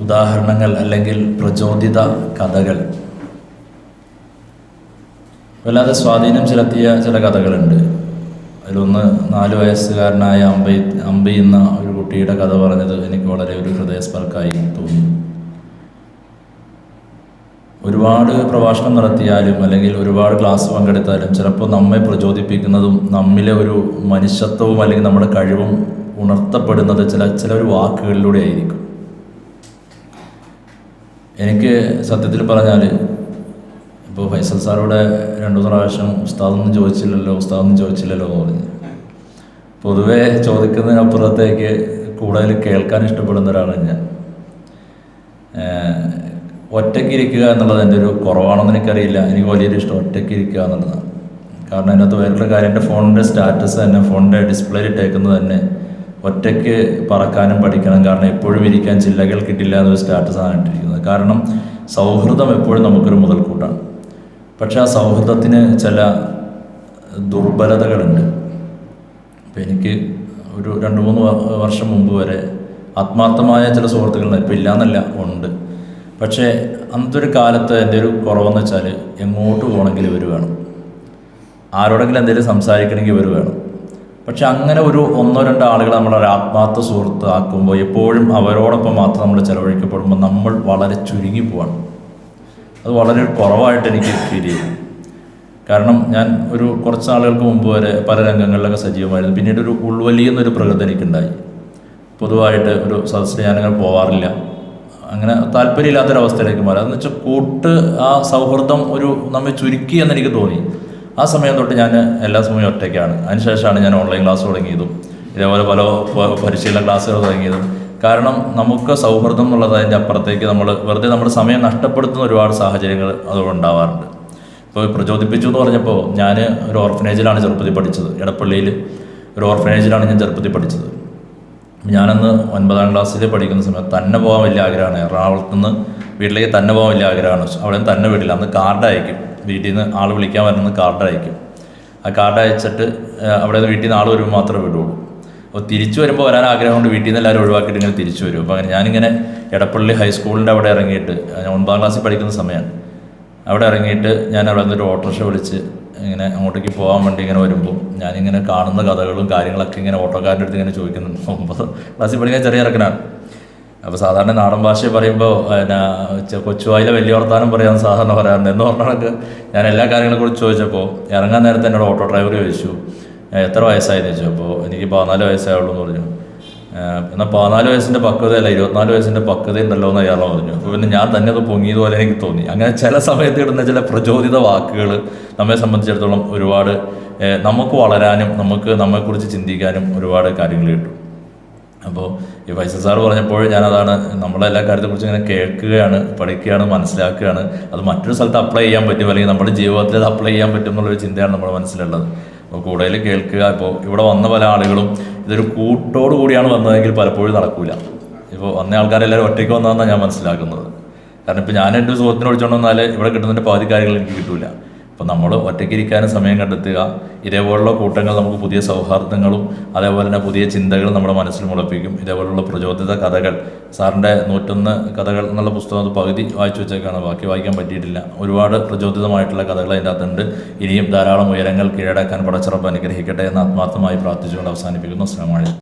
ഉദാഹരണങ്ങൾ അല്ലെങ്കിൽ പ്രചോദിത കഥകൾ. വല്ലാതെ സ്വാധീനം ചെലുത്തിയ ചില കഥകളുണ്ട്. അതിലൊന്ന് നാല് വയസ്സുകാരനായ അമ്പി അമ്പി എന്ന ഒരു കുട്ടിയുടെ കഥ പറഞ്ഞത് എനിക്ക് വളരെ ഒരു ഹൃദയസ്പർക്കായി തോന്നി. ഒരുപാട് പ്രഭാഷണം നടത്തിയാലും അല്ലെങ്കിൽ ഒരുപാട് ക്ലാസ് പങ്കെടുത്താലും ചിലപ്പോൾ നമ്മെ പ്രചോദിപ്പിക്കുന്നതും നമ്മിലെ ഒരു മനുഷ്യത്വവും അല്ലെങ്കിൽ നമ്മുടെ കഴിവും ഉണർത്തപ്പെടുന്നത് ചില ചില ഒരു വാക്കുകളിലൂടെ ആയിരിക്കും. എനിക്ക് സത്യത്തിൽ പറഞ്ഞാൽ ഇപ്പോൾ ഫൈസൽ സാറോടെ രണ്ടു പ്രാവശ്യം ഉസ്താദൊന്നും ചോദിച്ചില്ലല്ലോ ഉസ്താദൊന്നും ചോദിച്ചില്ലല്ലോ എന്ന് പറഞ്ഞു പൊതുവെ ചോദിക്കുന്നതിനപ്പുറത്തേക്ക് കൂടുതൽ കേൾക്കാൻ ഇഷ്ടപ്പെടുന്ന ഒരാളാണ് ഞാൻ. ഒറ്റയ്ക്കിരിക്കുക എന്നുള്ളത് എന്റെ ഒരു കുറവാണെന്ന് എനിക്കറിയില്ല. എനിക്ക് വലിയൊരു ഇഷ്ടം ഒറ്റയ്ക്ക് ഇരിക്കുക എന്നുള്ളതാണ്. കാരണം അതിനകത്ത് വേറൊരു കാര്യം എന്റെ ഫോണിന്റെ സ്റ്റാറ്റസ് തന്നെ ഫോണിന്റെ ഡിസ്പ്ലേയിൽ ഇട്ടേക്കുന്നത് തന്നെ ഒറ്റയ്ക്ക് പറക്കാനും പഠിക്കണം. കാരണം എപ്പോഴും ഇരിക്കാൻ ചില്ലകൾ കിട്ടില്ല എന്നൊരു സ്റ്റാറ്റസാണ് ഇട്ടിരിക്കുന്നത്. കാരണം സൗഹൃദം എപ്പോഴും നമുക്കൊരു മുതൽക്കൂട്ടാണ്. പക്ഷെ ആ സൗഹൃദത്തിന് ചില ദുർബലതകളുണ്ട്. ഇപ്പം എനിക്ക് ഒരു രണ്ട് മൂന്ന് വർഷം മുമ്പ് വരെ ആത്മാർത്ഥമായ ചില സുഹൃത്തുക്കളുണ്ട്. ഇപ്പം ഇല്ലയെന്നല്ല ഉണ്ട്. പക്ഷേ അന്നത്തെ ഒരു കാലത്ത് എന്റെ ഒരു കുറവെന്ന് വെച്ചാൽ എങ്ങോട്ട് പോകണമെങ്കിൽ ഇവർ വേണം. ആരോടെങ്കിലും എന്തെങ്കിലും സംസാരിക്കണമെങ്കിൽ ഇവർ വേണം. പക്ഷെ അങ്ങനെ ഒരു ഒന്നോ രണ്ടോ ആളുകൾ ഒരു ആത്മാർത്ഥ സുഹൃത്ത് ആക്കുമ്പോൾ എപ്പോഴും അവരോടൊപ്പം മാത്രം നമ്മൾ ചിലവഴിക്കപ്പെടുമ്പോൾ നമ്മൾ വളരെ ചുരുങ്ങി പോവാണ്. അത് വളരെ കുറവായിട്ട് എനിക്ക് ഫീൽ ചെയ്യും കാരണം ഞാൻ ഒരു കുറച്ച് നാളുകൾക്ക് മുമ്പ് വരെ പല രംഗങ്ങളിലൊക്കെ സജീവമായിരുന്നു. പിന്നീട് ഒരു ഉൾവലി എന്നൊരു പ്രകൃതി എനിക്കുണ്ടായി. പൊതുവായിട്ട് ഒരു സദസ്സിൽ ഞാനങ്ങനെ പോവാറില്ല. അങ്ങനെ താല്പര്യമില്ലാത്തൊരവസ്ഥയിലേക്ക് മാറി. അതെന്ന് വെച്ചാൽ കൂട്ട് ആ സൗഹൃദം ഒരു നമ്മെ ചുരുക്കി എന്ന് എനിക്ക് തോന്നി. ആ സമയം തൊട്ട് ഞാൻ എല്ലാ സമയവും ഒറ്റയ്ക്കാണ്. അതിനുശേഷമാണ് ഞാൻ ഓൺലൈൻ ക്ലാസ് തുടങ്ങിയതും ഇതേപോലെ പല പരിശീലന ക്ലാസ്സുകൾ തുടങ്ങിയതും. കാരണം നമുക്ക് സൗഹൃദം എന്നുള്ളത് അതിന്റെ അപ്പുറത്തേക്ക് നമ്മൾ വെറുതെ നമ്മുടെ സമയം നഷ്ടപ്പെടുത്തുന്ന ഒരുപാട് സാഹചര്യങ്ങൾ അതുകൊണ്ട് ഉണ്ടാവാറുണ്ട്. ഇപ്പോൾ പ്രചോദിപ്പിച്ചു എന്ന് പറഞ്ഞപ്പോൾ ഞാൻ ഒരു ഓർഫനേജിലാണ് ചെറുപ്പത്തിൽ പഠിച്ചത്. എടപ്പള്ളിയിൽ ഒരു ഓർഫനേജിലാണ് ഞാൻ ചെറുപ്പത്തിൽ പഠിച്ചത്. ഞാനന്ന് ഒൻപതാം ക്ലാസ്സിൽ പഠിക്കുന്ന സമയത്ത് തന്നെ പോകാൻ വലിയ ആഗ്രഹമാണ്. എറണാകുളത്ത് നിന്ന് വീട്ടിലേക്ക് തന്നെ പോകാൻ വലിയ ആഗ്രഹമാണ്. അവിടെ തന്നെ വീട്ടില്ല അന്ന് കാർഡ് അയക്കും. വീട്ടിൽ നിന്ന് ആൾ വിളിക്കാൻ വരുന്ന കാർഡ് അയക്കും. ആ കാർഡ് അയച്ചിട്ട് അവിടെ നിന്ന് വീട്ടിൽ നിന്ന് ആൾ വരുമ്പോൾ മാത്രമേ വിടുള്ളൂ. അപ്പോൾ തിരിച്ചു വരുമ്പോൾ വരാൻ ആഗ്രഹം കൊണ്ട് വീട്ടിൽ നിന്ന് എല്ലാവരും ഒഴിവാക്കിയിട്ട് ഇങ്ങനെ തിരിച്ചു വരും. അപ്പോൾ ഞാനിങ്ങനെ എടപ്പള്ളി ഹൈസ്കൂളിന്റെ അവിടെ ഇറങ്ങിയിട്ട് ഞാൻ ഒൻപതാം ക്ലാസ്സിൽ പഠിക്കുന്ന സമയമാണ് അവിടെ ഇറങ്ങിയിട്ട് ഞാൻ അവിടെ നിന്നൊരു ഓട്ടോറിക്ഷ വിളിച്ച് ഇങ്ങനെ അങ്ങോട്ടേക്ക് പോകാൻ വേണ്ടി ഇങ്ങനെ വരുമ്പോൾ ഞാനിങ്ങനെ കാണുന്ന കഥകളും കാര്യങ്ങളൊക്കെ ഇങ്ങനെ ഓട്ടോക്കാരന്റെ അടുത്ത് ഇങ്ങനെ ചോദിക്കുന്നുണ്ട്. ഒമ്പത് ക്ലാസ്സിൽ പഠിക്കാൻ ചെറിയ ഇറക്കനാണ് അപ്പോൾ സാധാരണ നാടൻ ഭാഷ പറയുമ്പോൾ പിന്നെ കൊച്ചുവായിലെ വലിയ വർത്താനം പറയാൻ സാധാരണ പറയാറുണ്ട്. എന്ന് പറഞ്ഞാൽ ഞാൻ എല്ലാ കാര്യങ്ങളെ കുറിച്ച് ചോദിച്ചപ്പോൾ ഇറങ്ങാൻ നേരത്തെ എന്നോട് ഓട്ടോ ഡ്രൈവർ ചോദിച്ചു "ഏ, എത്ര വയസ്സായെന്ന് ചോദിച്ചു. അപ്പോൾ എനിക്ക് പതിനാല് വയസ്സായുള്ളൂ എന്ന് പറഞ്ഞു. എന്നാൽ പതിനാല് വയസ്സിന്റെ പക്വതയല്ല ഇരുപത്തിനാല് വയസ്സിന്റെ പക്വത ഉണ്ടല്ലോ എന്ന് അയാൾ പറഞ്ഞു. അപ്പോൾ പിന്നെ ഞാൻ തന്നെ അത് പൊങ്ങിയതുപോലെ എനിക്ക് തോന്നി. അങ്ങനെ ചില സമയത്ത് ഇടുന്ന ചില പ്രചോദിത വാക്കുകൾ നമ്മെ സംബന്ധിച്ചിടത്തോളം ഒരുപാട് നമുക്ക് വളരാനും നമുക്ക് നമ്മെക്കുറിച്ച് ചിന്തിക്കാനും ഒരുപാട് കാര്യങ്ങൾ കിട്ടും. അപ്പോൾ ഈ ഫൈസൽ സാറ് പറഞ്ഞപ്പോൾ ഞാനതാണ് നമ്മളെ എല്ലാ കാര്യത്തെക്കുറിച്ച് ഇങ്ങനെ കേൾക്കുകയാണ് പഠിക്കുകയാണ് മനസ്സിലാക്കുകയാണ്. അത് മറ്റൊരു സ്ഥലത്ത് അപ്ലൈ ചെയ്യാൻ പറ്റും അല്ലെങ്കിൽ നമ്മുടെ ജീവിതത്തിൽ അത് അപ്ലൈ ചെയ്യാൻ പറ്റും എന്നുള്ളൊരു ചിന്തയാണ് നമ്മുടെ മനസ്സിലുള്ളത്. അപ്പോൾ കൂടുതൽ കേൾക്കുക. ഇപ്പോൾ ഇവിടെ വന്ന പല ആളുകളും ഇതൊരു കൂട്ടോട് കൂടിയാണ് വന്നതെങ്കിൽ പലപ്പോഴും നടക്കില്ല ഇപ്പോൾ വന്ന ആൾക്കാരെല്ലാവരും ഒറ്റയ്ക്ക് വന്നതെന്നാണ് ഞാൻ മനസ്സിലാക്കുന്നത്. കാരണം ഇപ്പോൾ ഞാൻ എന്റെ സുഹൃത്തിനെ വിളിച്ചോണ്ട് വന്നാൽ ഇവിടെ കിട്ടുന്നതിന്റെ പകുതി കാര്യങ്ങൾ എനിക്ക് കിട്ടൂല. അപ്പോൾ നമ്മൾ ഒറ്റയ്ക്കിരിക്കാനും സമയം കണ്ടെത്തുക. ഇതേപോലുള്ള കൂട്ടങ്ങൾ നമുക്ക് പുതിയ സൗഹാർദ്ദങ്ങളും അതേപോലെ തന്നെ പുതിയ ചിന്തകളും നമ്മുടെ മനസ്സിൽ മുളപ്പിക്കും. ഇതേപോലുള്ള പ്രചോദിത കഥകൾ സാറിന്റെ നൂറ്റൊന്ന് കഥകൾ എന്നുള്ള പുസ്തകം അത് പകുതി വായിച്ചു വെച്ചേക്കാണ്. ബാക്കി വായിക്കാൻ പറ്റിയിട്ടില്ല. ഒരുപാട് പ്രചോദിതമായിട്ടുള്ള കഥകൾ അതിന്റെ അകത്തുണ്ട്. ഇനിയും ധാരാളം ഉയരങ്ങൾ കീഴടക്കാൻ പടച്ചിറപ്പ് അനുഗ്രഹിക്കട്ടെ എന്ന് ആത്മാർത്ഥമായി പ്രാർത്ഥിച്ചുകൊണ്ട് അവസാനിപ്പിക്കുന്നു. വലൈക്കും